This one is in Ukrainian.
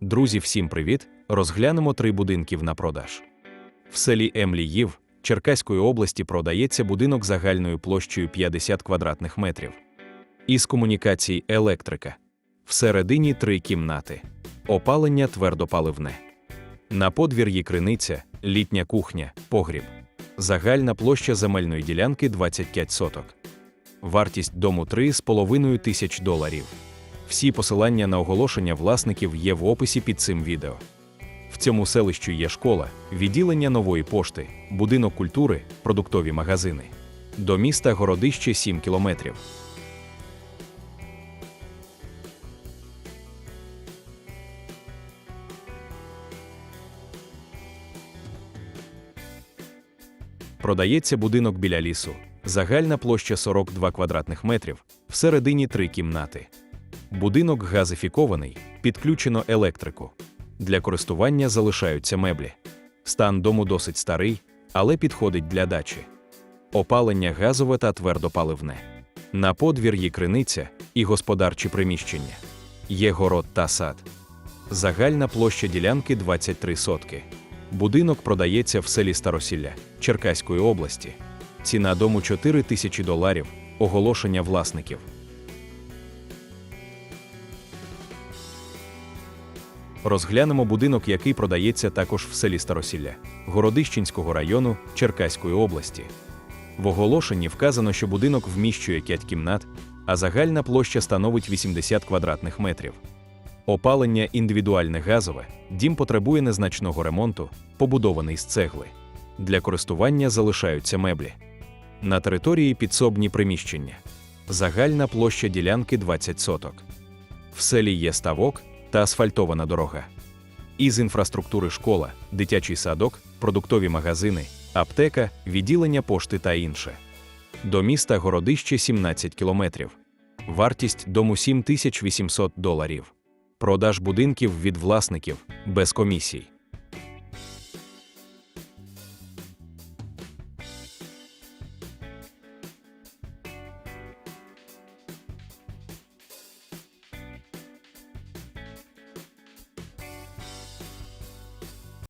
Друзі, всім привіт! Розглянемо три будинків на продаж. В селі Емліїв Черкаської області продається будинок загальною площею 50 квадратних метрів. Із комунікацій електрика. Всередині три кімнати. Опалення твердопаливне. На подвір'ї криниця, літня кухня, погріб. Загальна площа земельної ділянки 25 соток. Вартість дому 3,5 тисяч доларів. Всі посилання на оголошення власників є в описі під цим відео. В цьому селищу є школа, відділення нової пошти, будинок культури, продуктові магазини. До міста Городище 7 кілометрів. Продається будинок біля лісу. Загальна площа 42 квадратних метрів, всередині три кімнати. Будинок газифікований, підключено електрику. Для користування залишаються меблі. Стан дому досить старий, але підходить для дачі. Опалення газове та твердопаливне. На подвір'ї криниця і господарчі приміщення. Є город та сад. Загальна площа ділянки 23 сотки. Будинок продається в селі Старосілля Черкаської області. Ціна дому 4 тисячі доларів. Оголошення власників. Розглянемо будинок, який продається також в селі Старосілля Городищенського району Черкаської області. В оголошенні вказано, що будинок вміщує 5 кімнат, а загальна площа становить 80 квадратних метрів. Опалення індивідуальне газове, дім потребує незначного ремонту, побудований з цегли. Для користування залишаються меблі. На території підсобні приміщення. Загальна площа ділянки 20 соток. В селі є ставок та асфальтована дорога. Із інфраструктури школа, дитячий садок, продуктові магазини, аптека, відділення пошти та інше. До міста Городище 17 кілометрів. Вартість дому 7800 доларів. Продаж будинків від власників без комісій.